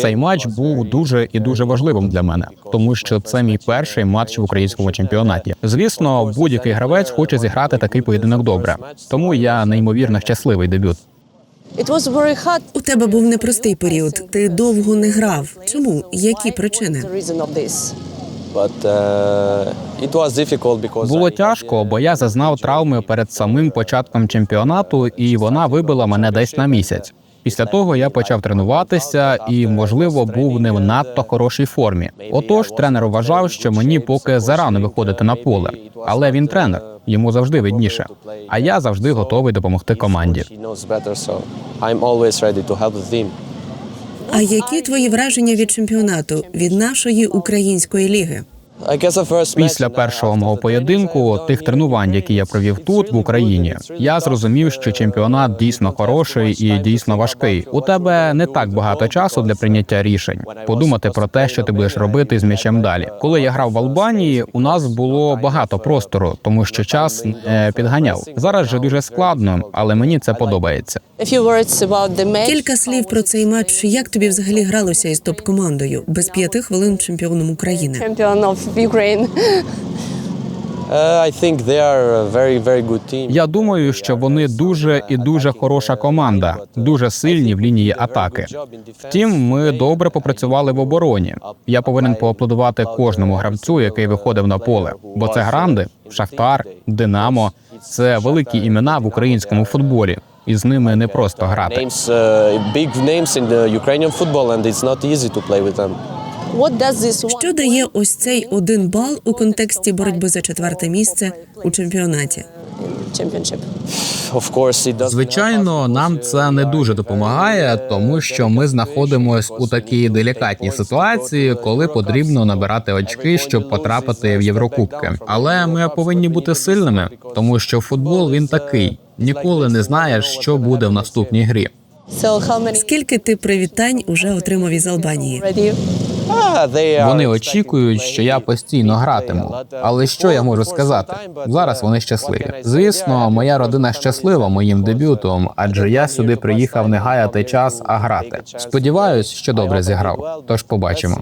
Цей матч був дуже і дуже важливим для мене, тому що це мій перший матч в українському чемпіонаті. Звісно, будь-який гравець хоче зіграти такий поєдинок добре. Тому я неймовірно щасливий дебют. У тебе був непростий період. Ти довго не грав. Чому? Які причини? Uh, Було тяжко, бо я зазнав травми перед самим початком чемпіонату, і вона вибила мене десь на місяць. Після того я почав тренуватися і, можливо, був не в надто хорошій формі. Отож, тренер вважав, що мені поки зарано виходити на поле, але він тренер, йому завжди видніше. А я завжди готовий допомогти команді. А які твої враження від чемпіонату від нашої української ліги? Після першого мого поєдинку, тих тренувань, які я провів тут, в Україні, я зрозумів, що чемпіонат дійсно хороший і дійсно важкий. У тебе не так багато часу для прийняття рішень, подумати про те, що ти будеш робити з м'ячем далі. Коли я грав в Албанії, у нас було багато простору, тому що час підганяв. Зараз же дуже складно, але мені це подобається. Кілька слів про цей матч. Як тобі взагалі гралося із топ-командою без п'яти хвилин чемпіоном України? Ukraine. uh, I think they are a very, very good team. Я думаю, що вони дуже і дуже хороша команда, дуже сильні в лінії атаки. Втім, ми добре попрацювали в обороні. Я повинен поаплодувати кожному гравцю, який виходив на поле, бо це гранди, Шахтар, Динамо. Це великі імена в українському футболі, і з ними не просто грати. Що дає ось цей один бал у контексті боротьби за четверте місце у чемпіонаті? Звичайно, нам це не дуже допомагає, тому що ми знаходимося у такій делікатній ситуації, коли потрібно набирати очки, щоб потрапити в Єврокубки. Але ми повинні бути сильними, тому що футбол він такий. Ніколи не знаєш, що буде в наступній грі. Скільки ти привітань уже отримав із Албанії? Вони очікують, що я постійно гратиму. Але що я можу сказати? Зараз вони щасливі. Звісно, моя родина щаслива моїм дебютом, адже я сюди приїхав не гаяти час, а грати. Сподіваюсь, що добре зіграв. Тож побачимо.